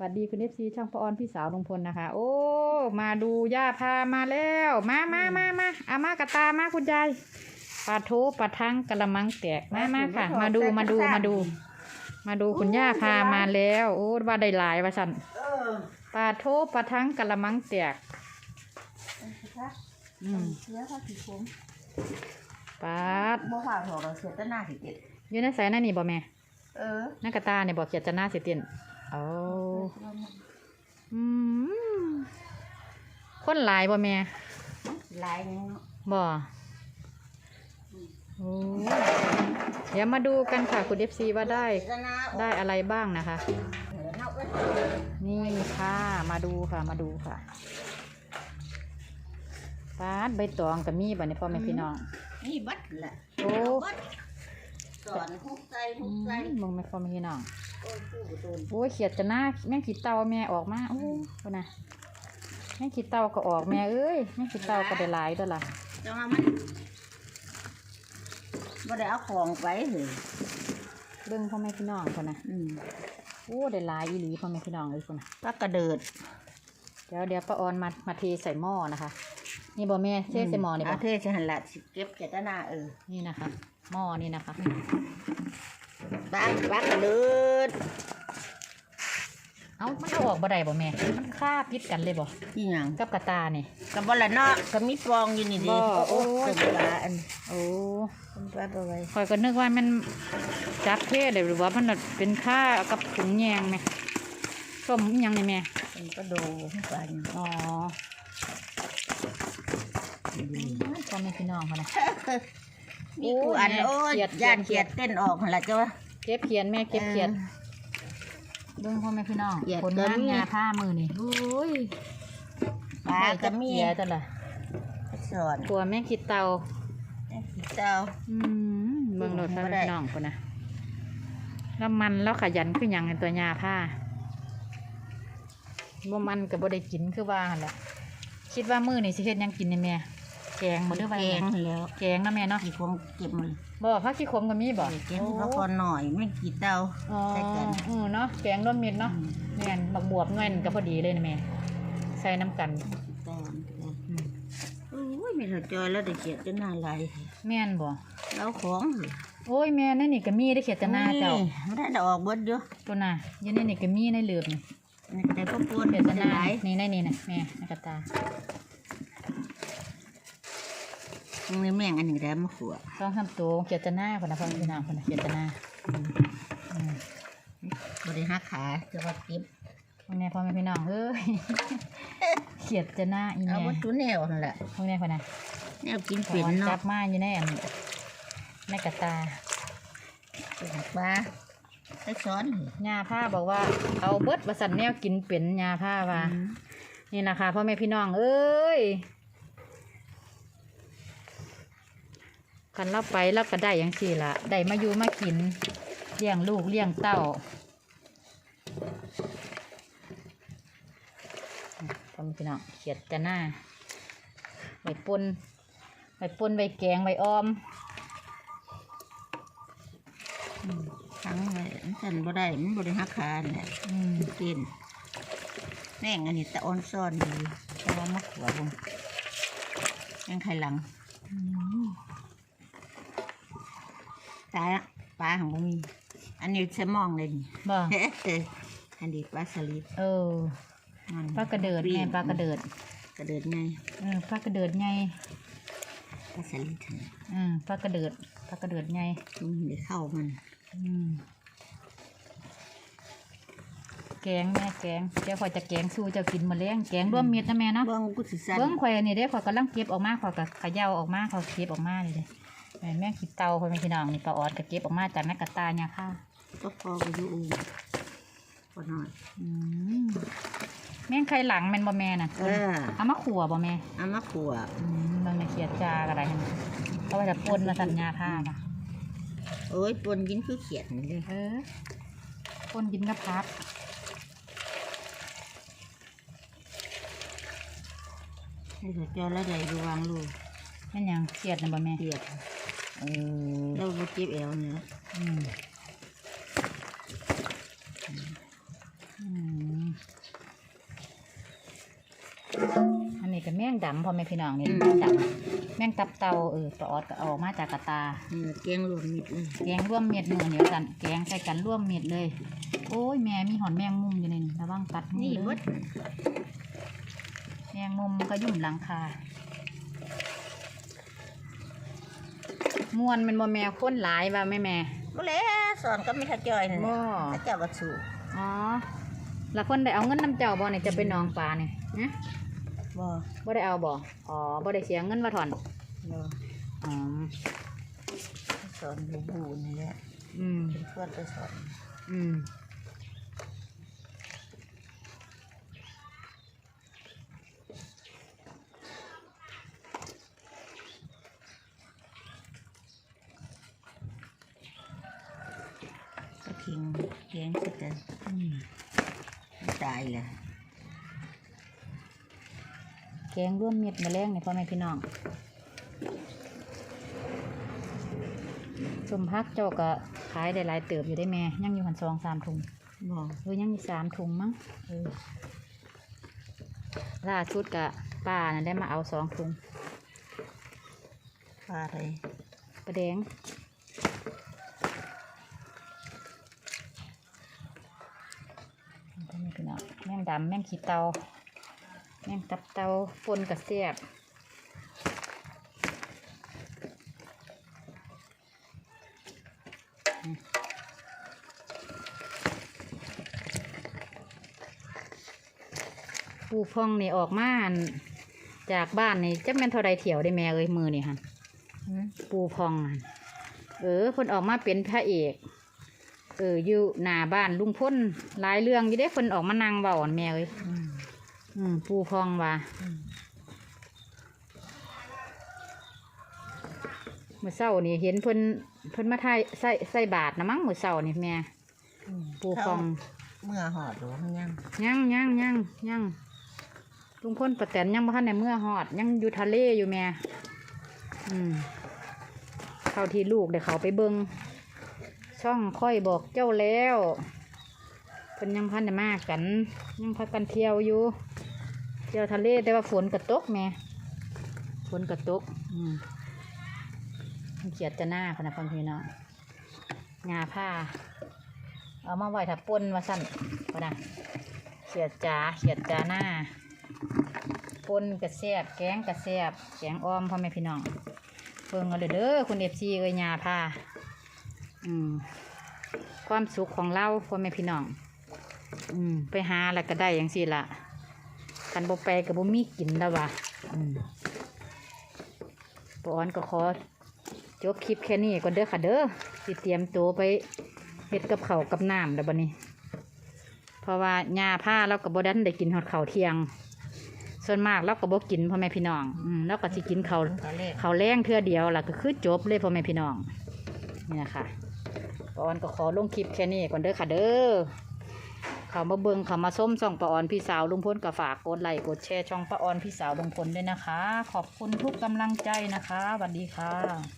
สวัสดีคุณเอฟซีช่างปออนพี่สาวลุงพลนะคะ โอ้ มาดูย่าพามาแล้ว มามามามาอามากระตามาคุณยายปลาทูปลาทังกะละมังแตกมามาค่ะ มาดูมาดูมาดู มาดูคุณย่าพามาแล้ว โอ้ว่าได้หลายว่าสันเออปลาทูปลาทังกะละมังแตกค่ะอืมเสียค่ะสีผมปลาดบ่ผ่าหัวเราเสียแต่หน้าสิเจ็ดอยู่ในสายนั่นนี่บ่แม่เออนักกระตาเนี่ยบอกเขียดจะหน้าเสียเตียน โอ้อืมคนหลายบ่แม่ลายนึงบ่โอ้เดี๋ยวมาดูกันค่ะคุณเอฟซีว่าได้แต่หน้าได้อะไรบ้างนะคะเออเนาไว้นี่ค่ะ มาดูค่ะมาดูค่ะปาดใบตองกับมีบ่เนี่ยพ่อแม่พี่น้อง นี่บัดแหละโอ้ บัดสอนฮุกใจฮุอืกใจมมองแม่พ่อแม่พี่น้อง โอ้ยผู้บุตรโอ้ยเขียดจะหน้าแม่งขีดเตาแม่ออกมาโอ้คนน่ะแม่งขีดเตาก็ออกแม่เอ้ยแม่งขีดเตาก็ได้หลายตัวละจังว่ามันบ่ได้เอาของไปเหรอเบิ่งพ่อแม่พี่น้องคนน่ะอืมโอ้ได้หลายอีหลีพ่อแม่พี่น้องเลยคนน่ะปลากระเดิด เดี๋ยวเดี๋ยวป้าออนมามาเทใส่หม้อนะคะ นี่บ่แม่เทใส่หม้อนี่บ่าเทใส่หันละสิเก็บเจตนาเออนี่นะคะหม้อนี่นะคะ ปลาปลากระเดิดเอ้ามันเอาออกบ่ได้บ่แม่ มันคาพิษกันเลยบ่ที่หยังกับกระตานี่กับบ่ละเนาะก็มีฟองอยู่นี่ดิบ่โอ้โอ้ยยเป็นปลาอันโอ้เป็นปลาตัวไว้คอยก็นึกว่ามันจับเทเลยหรือว่ามันน่ะเป็นค่ากับถุงแยงแม่ส้มอิหยังนี่แม่เป็นปลาโดปลาอย่างอ๋อพ่อแม่พี่น้องเขานะ มีกูอันโอ้ยเขียดย่านเขีเขียยดดเต้นออกหั่นละจ้ะ เก็บเขียนแม่เก็บเขียนเบิ่งพ่อแม่พี่น้องเขียดผลก็งานมี งาผ้ามือนี่โอ้ยปลาก็มีเขียแต่ละสอนกลัวแม่คิดเตาเจ้า อืมเบิ่งโลดพ่อบ่แม่ได้พี่น้องคนนะแล้วมันแล้วขยันคือหยังในตัวยาผ้าบ่มันก็บ่ได้กินคือว่าหั่นแหละคิดว่ามื้อนี่สิเฮ็ดหยังกินนี่แม่ แกงบ่หรือว่าแกหยังงแล้วแกงเนาะแม่เนาะกี่ผมเก็บมันบ่ผักขี้ขมก็มีบ่เก็บเขาพอหน่อยไม่กี่เต้าอ๋อใส่กันอือเนาะแกงร่วมมิตรเนาะแม่นบักบวบหน่อยหนึงก็พอดีเลยนะแม่ใส่น้ำกันเต้าอืมโอ้ยมีแต่จอยแล้วได้เขียดจะน่าไหลแม่นบ่แล้วของเหรอโอ้ยแม่นั่นนี่ก็มีได้เขียดจะหน้าเจ้านี่ไม่ได้ดอกเบิดเยอะตัวน่ะอยันนี่นี่ก็มีในเหลือบนี่แต่พวกปวดเขียดจะหน้าไหลนี่ในนี่นะแม่ในกระตา ตรงนี้แม่งอันหนึ่งแล้วมาขัวต้องทำตัวเขียดจะหน้าคนนะพ่อพี่น้องคนนะเขียดจะหน้าอืมบริหารขาจะว่าเก็บพวกนี้พ่อแม่พี่น้องเอ้ยเขียดจะหน้าอีเอาแม่วัตถุแนวนั่นแหละพวกนี้คนนะแนวกินขเป็นอจัเนาะบมาอยู่ในอันในกระตาเป็นปลาให้ซ้อนยาผ้าบอกว่าเอาเบิดประสันแนวกินเป็นยาผ้าว่านี่นะคะพ่อแม่พี่น้องเอ้ย กันเราไปเราก็ได้อย่างสี่ละได้มาอยู่มากินเลี้ยงลูกเลี้ยงเต้าพ่อแม่พี่น้องเขียดจะหน้าใบปนใบปนใบแกงใบออมทั้งเลยฉันบ่ได้มันบริหารขาเนี่ยอืมกินแม่งอันนี้ตะออนซ่อนดีเพราะว่ามาขัวบงยังไข่หลังอืม ตายละปลาของบ่มี อันนี้ใช้มองเลยนี่ บ่เฮ้อันนี้ปลาสลิดเออมันปลากระเดิดไงปลากระเดิดกระเดิดไงเออปลากระเดิดไงปลาสลิดอืมปลากระเดิดปลากระเดิดไงมันเดี๋ยวเข้ามัน อืมแกงแม่แกงเดี๋ยวข่อยจะแกงสู้เจ้ากินมาเลี้ยงแกงร่วมเม็ดนะแม่เนาะเบิ้งกูสิสั่นเบิ้งข่อยอันนี่เด้ข่อยกำลังเก็บออกมาข่อยก็เขย่าออกมาข่อยเก็บออกมาเลยเด้ แม่แม่งคิดเตาข่อยไม่พี่น้องนี่ปลาออดก็เก็บออกมาจากแม่กระตายเนี่ยค่ะ ก็พอไปอยู่อูพอหน่อย อืมแม่งไข่หลังแม่นบ่แม่น่ะเออ เอามาขัวบ่แม่เอามาขัวอืมมันไม่เขียดจากอะไรหั่นเอาไว้จะปนมาสัญญาผ้าป่ะโอ้ยปนกินคือเขียดนี่เลยเออปนกินกับพักให้เขาเจ้าแล้วใดระวังลูกแม่นหยังเขียดนะบ่แม่เขียด เราก็จีบเอวเนี่ยอันนี้ก็แมงดำพอแม่พี่น้องนี่แมงดำแมงตับเตาเออปลาออดก็เอามาจากกระตาแกงรวมเม็ดยแกงร่วมเม็ดเหนื้อเหนียวกันแกงใส่กันร่วมเม็ดเลย โอ้ยแม่มีหอนแมงมุมอยู่ในนี้ระวังตัดมือเลยแมงมุมก็ยุ่มหลังคา มวนเป็นบ่แม่คนหลายว่าแม่แม่ บ่แล้วสอนก็ไม่ทัดจอยนั่นบ่ถ้าเจ้าวัดสูอ๋อแล้วคนได้เอาเงินน้ำเจ้าบ่เนี่ยจะไปนองปลาเนี่ยนะบ่บ่ได้เอาบ่อ๋อบ่ได้เสียเงินว่าถอนบ่อ๋อสอนบูบูนี่แหละอืม เป็นเพื่อนไปสอนอืม ทิ้งแกงสิกันอืมตายเลยแกงร่วมเม็ดแมลงเนี่ยพ่อแม่พี่น้องสมพักเจ้าก็ขายได้หลายเติบอยู่ได้แม่ยังอยู่หันสองสามถุงบ่เออยังมีสามถุงมั้งเออล่าชุดกะป้าน่ะได้มาเอาสองถุงปลาอะไรประแดง พ่อแม่พี่น้องแมงดำแมงขี้เตาแมงตับเตาปนกระเสียบปูพองนี่ออกมาอั่นจากบ้านนี่จักแม่นเท่าใดเถียวได้แม่เอ้ยมือนี่ค่ะหืมปูพองนั่นเออเพิ่นออกมาเป็นพระเอก เอออยู่หน้าบ้านลุงพ้นหลายเรื่องอยู่ได้เพิ่นออกมานั่งเบาอันแม่เอ้ยอืมอืมปูพองว่าอืมเมื่อเช้านี่เห็นเพิ่นเพิ่นมาถ่ายใส่ใส่บาทนะมั้งเมื่อเช้านี่แม่อืมปูพองเมื่อหอดหรือยังยังยังยังยังลุงพ้นประแตนยังบ่ทันในเมื่อฮอด ยังอยู่ทะเลอยู่แม่อืมเข้าที่ลูกเดี๋ยวเขาไปเบิง ช่องค่อยบอกเจ้าแล้วเพิ่นยังพันได้มากกัน ยังพักกันเที่ยวอยู่ เที่ยวทะเลแต่ว่าฝนกระตกแม่ฝนกระตก อืมเขียดจะหน้าพะนะพ่พี่น้องงาผ้า เอามาไว้ถ้าปนมาสั่นพะนะเขียดจ้าเขียดจ้าหน้าปนกระแซบแกงกระแซบแกงอ้อมพ่อแม่พี่น้องเบิ่งเอาเด้อเด้อคุณเอฟซีเอ้ยงาผ้า อืม ความสุขของเราพ่อแม่พี่น้อง อืม ไปหาแล้วก็ได้อย่างสี่ละคันบ่ไปกับบ่มีกินแล้ววะอืมปออนก็ขอจบคลิปแค่นี้ก่อนเด้อค่ะเด้อสิเตรียมตัวไปเฮ็ดกับเขาวกับน้ำแล้วบัดนี้ เพราะว่าหญ้าผ้าเรากับบ่ดันได้กินฮอดข้าวเที่ยง ส่วนมากเราก็บ่กินพ่อแม่พี่น้องอืมเราก็สิกินข้าวตอนแรกเขาวแรงเทื่อเดียวล่ะก็คือจบเลยพ่อแม่พี่น้องนี่นะคะ ปออนก็ขอลงคลิปแค่นี้ก่อนเด้อค่ะเด้อเขามาเบิงเขามาส้มส่องปาออนพี่สาวลุงพลก็ฝากกดไลค์กดแชร์ช่องปาออนพี่สาวลุงพลด้วยนะคะ ขอบคุณทุกกำลังใจนะคะสวัสดีค่ะ